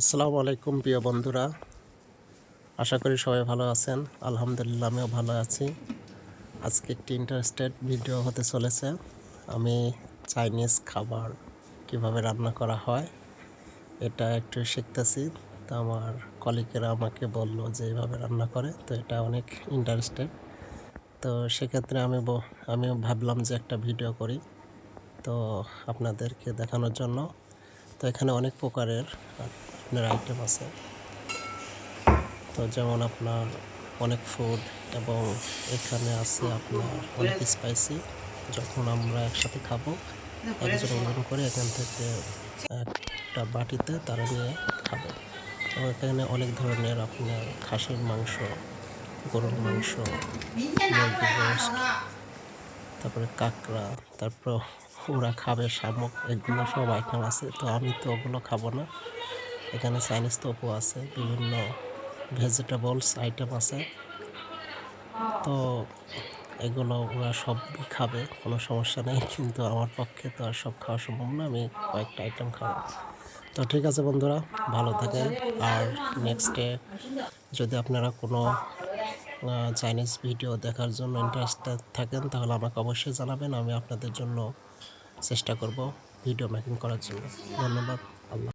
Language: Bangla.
আসসালামু আলাইকুম, প্রিয় বন্ধুরা। আশা করি সবাই ভালো আছেন। আলহামদুলিল্লাহ, আমিও ভালো আছি। আজকে একটি ইন্টারেস্টেড ভিডিও হতে চলেছে। আমি চাইনিজ খাবার কীভাবে রান্না করা হয়, এটা একটু শিখতেছি। তো আমার কলিগেরা আমাকে বলল যে এইভাবে রান্না করে, তো এটা অনেক ইন্টারেস্টেড তো সেক্ষেত্রে আমি আমিও ভাবলাম যে একটা ভিডিও করি, তো আপনাদেরকে দেখানোর জন্য। তো এখানে অনেক প্রকারের আপনার আইটেম আছে। তো যেমন আপনার অনেক ফুড এবং এখানে আছে আপনার অনেক স্পাইসি যখন আমরা একসাথে খাব, একজন একজন করে এখান থেকে একটা বাটিতে তারা নিয়ে খাবে। এবং এখানে অনেক ধরনের আপনার খাসির মাংস, গরুর মাংস তারপরে কাঁকড়া, তারপর ওরা খাবে শামুক, এগুলো সব আইটেম আছে। তো আমি তো ওগুলো খাব না। এখানে চাইনিজ তোপও আছে, বিভিন্ন ভেজিটেবলস আইটেম আছে। তো এগুলো ওরা সব খাবে, কোনো সমস্যা নেই। কিন্তু আমার পক্ষে তো আর সব খাওয়া সম্ভব না, আমি কয়েকটা আইটেম খাব। তো ঠিক আছে বন্ধুরা, ভালো থাকেন। আর নেক্সটে যদি আপনারা কোনো চাইনিজ ভিডিও দেখার জন্য ইন্টারেস্টেড থাকেন, তাহলে আমাকে অবশ্যই জানাবেন। আমি আপনাদের জন্য চেষ্টা করব ভিডিও মেকিং করার জন্য। ধন্যবাদ।